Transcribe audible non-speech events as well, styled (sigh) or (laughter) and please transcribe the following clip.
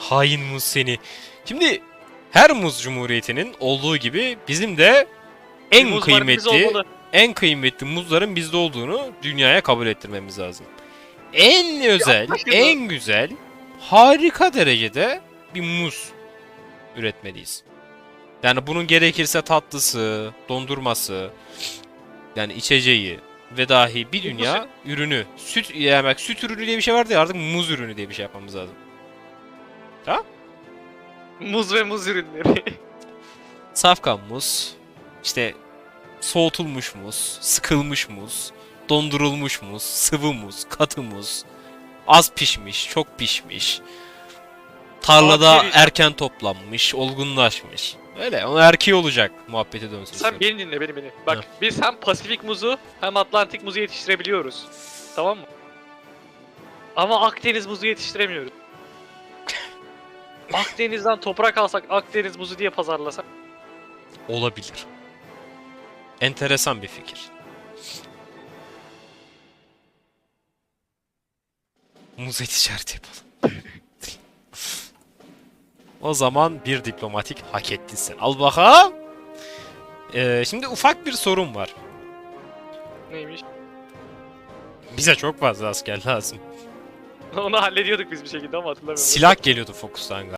Hain muz seni. Şimdi her muz cumhuriyetinin olduğu gibi bizim de en Muz kıymetli en kıymetli muzların bizde olduğunu dünyaya kabul ettirmemiz lazım. En özel, en güzel, harika derecede bir muz üretmeliyiz. Yani bunun gerekirse tatlısı, dondurması, yani içeceği ve dahi bir dünya ürünü. Süt, yani bak süt ürünü diye bir şey vardı ya artık muz ürünü diye bir şey yapmamız lazım. Muz ve muz ürünleri. (laughs) Safkan muz, işte soğutulmuş muz, sıkılmış muz, dondurulmuş muz, sıvı muz, katı muz, az pişmiş, çok pişmiş, tarlada erken toplanmış, olgunlaşmış. Öyle, o erkeği olacak muhabbeti dönsün. Sen beni dinle beni beni. Bak Ha. biz hem Pasifik muzu hem Atlantik muzu yetiştirebiliyoruz. Tamam mı? Ama Akdeniz muzu yetiştiremiyoruz. Akdeniz'den toprak alsak Akdeniz muzu diye pazarlasak. Olabilir. Enteresan bir fikir. Muz eti ticareti yapalım. (laughs) o zaman bir diplomatik hak ettin sen. Al bakalım. Ee, şimdi ufak bir sorun var. Neymiş? Bize çok fazla asker lazım. Onu hallediyorduk biz bir şekilde ama hatırlamıyorum. Silah geliyordu Focus'tan